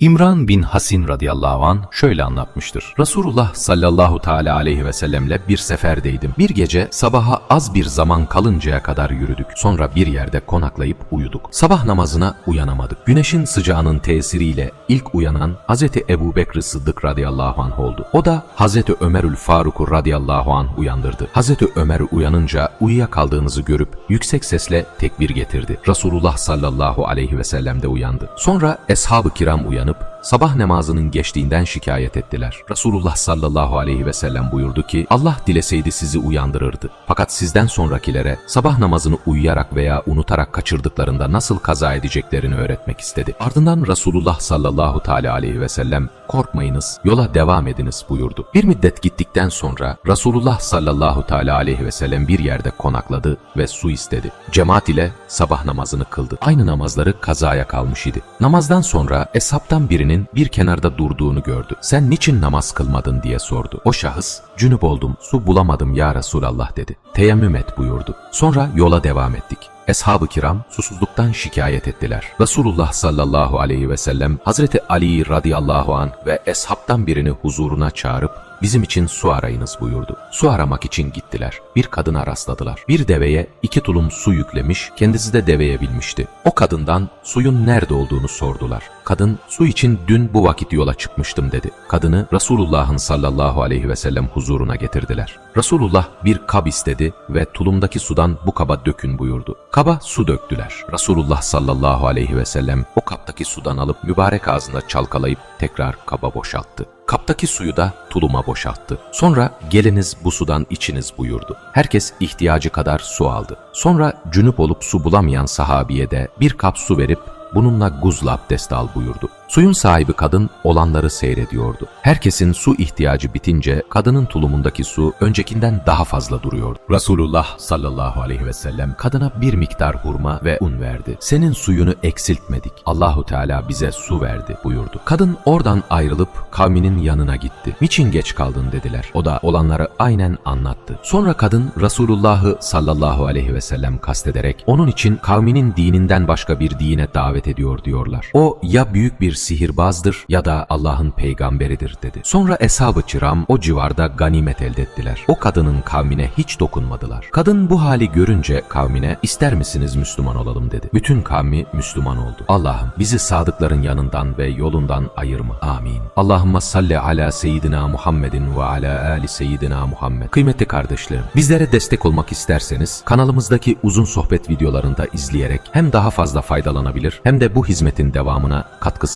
İmran bin Hasin radıyallahu an şöyle anlatmıştır. Resulullah sallallahu teala aleyhi ve sellemle bir seferdeydim. Bir gece sabaha az bir zaman kalıncaya kadar yürüdük. Sonra bir yerde konaklayıp uyuduk. Sabah namazına uyanamadık. Güneşin sıcağının tesiriyle ilk uyanan Hazreti Ebu Bekr Sıddık radıyallahu anh oldu. O da Hazreti Ömerül Faruk radıyallahu anh uyandırdı. Hazreti Ömer uyanınca uyuyakaldığınızı görüp yüksek sesle tekbir getirdi. Resulullah sallallahu aleyhi ve sellem de uyandı. Sonra eshab-ı kiram uyanıp sabah namazının geçtiğinden şikayet ettiler. Resulullah sallallahu aleyhi ve sellem buyurdu ki Allah dileseydi sizi uyandırırdı. Fakat sizden sonrakilere sabah namazını uyuyarak veya unutarak kaçırdıklarında nasıl kaza edeceklerini öğretmek istedi. Ardından Resulullah sallallahu teala aleyhi ve sellem korkmayınız, yola devam ediniz buyurdu. Bir müddet gittikten sonra Resulullah sallallahu teala aleyhi ve sellem bir yerde konakladı ve su istedi. Cemaat ile sabah namazını kıldı. Aynı namazları kazaya kalmış idi. Namazdan sonra eshabtan birinin bir kenarda durduğunu gördü. Sen niçin namaz kılmadın diye sordu. O şahıs, cünüp oldum, su bulamadım ya Resulallah dedi. Teyemmüm et buyurdu. Sonra yola devam ettik. Eshab-ı kiram susuzluktan şikayet ettiler. Resulullah sallallahu aleyhi ve sellem Hazreti Ali radıyallahu an ve eshabtan birini huzuruna çağırıp bizim için su arayınız buyurdu. Su aramak için gittiler. Bir kadına rastladılar. Bir deveye iki tulum su yüklemiş, kendisi de deveye binmişti. O kadından suyun nerede olduğunu sordular. Kadın su için dün bu vakit yola çıkmıştım dedi. Kadını Resulullah'ın sallallahu aleyhi ve sellem huzuruna getirdiler. Resulullah bir kab istedi ve tulumdaki sudan bu kaba dökün buyurdu. Kaba su döktüler. Resulullah sallallahu aleyhi ve sellem o kaptaki sudan alıp mübarek ağzında çalkalayıp tekrar kaba boşalttı. Kaptaki suyu da tuluma boşalttı. Sonra geliniz bu sudan içiniz buyurdu. Herkes ihtiyacı kadar su aldı. Sonra cünüp olup su bulamayan sahabiye de bir kap su verip bununla guzla abdest al buyurdu. Suyun sahibi kadın olanları seyrediyordu. Herkesin su ihtiyacı bitince kadının tulumundaki su öncekinden daha fazla duruyordu. Resulullah sallallahu aleyhi ve sellem kadına bir miktar hurma ve un verdi. Senin suyunu eksiltmedik. Allahu Teala bize su verdi buyurdu. Kadın oradan ayrılıp kavminin yanına gitti. Niçin geç kaldın dediler. O da olanları aynen anlattı. Sonra kadın Resulullah'ı sallallahu aleyhi ve sellem kastederek onun için kavminin dininden başka bir dine davet ediyor diyorlar. O ya büyük bir sihirbazdır ya da Allah'ın peygamberidir dedi. Sonra eshab-ı kiram o civarda ganimet elde ettiler. O kadının kavmine hiç dokunmadılar. Kadın bu hali görünce kavmine ister misiniz Müslüman olalım dedi. Bütün kavmi Müslüman oldu. Allah'ım bizi sadıkların yanından ve yolundan ayırma. Amin. Allahümme salli ala seyyidina Muhammedin ve ala ali seyyidina Muhammed. Kıymetli kardeşlerim, bizlere destek olmak isterseniz kanalımızdaki uzun sohbet videolarında izleyerek hem daha fazla faydalanabilir hem de bu hizmetin devamına katkı